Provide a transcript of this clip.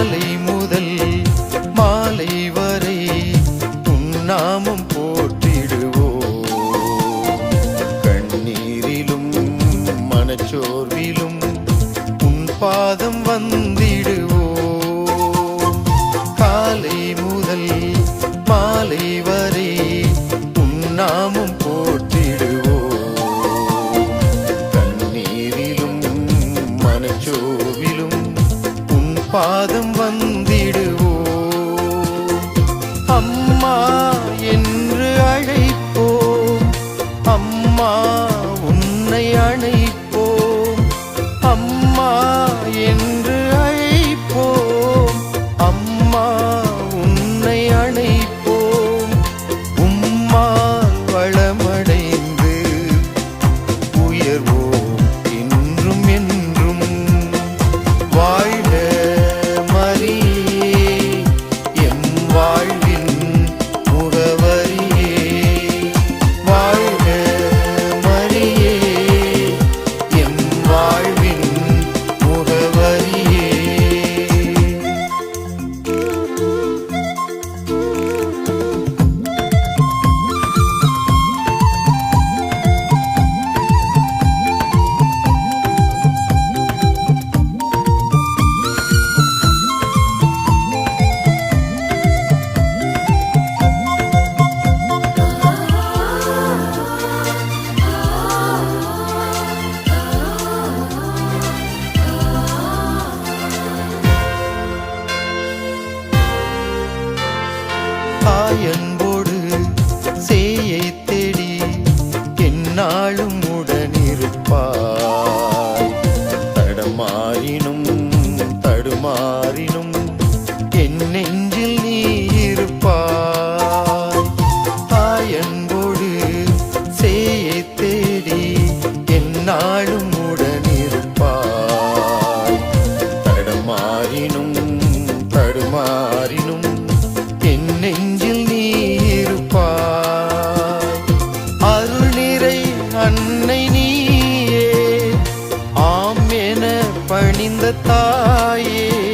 காலை முதல் பாதம் வந்திடுவோ. அம்மா என்று அழைப்போம். அம்மா உன்னை அணை அன்போடு சேயை தேடி என்னாலும் உடனிருப்பாய். தடமாறினும் தடுமாறினும் என் நெஞ்சில் நீ இருப்பாய். தாயன்போடு சேயை தேடி என்னாலும் உடனிருப்பாய். தடமாறினும் தடுமாறினும் பணிந்த தாயே.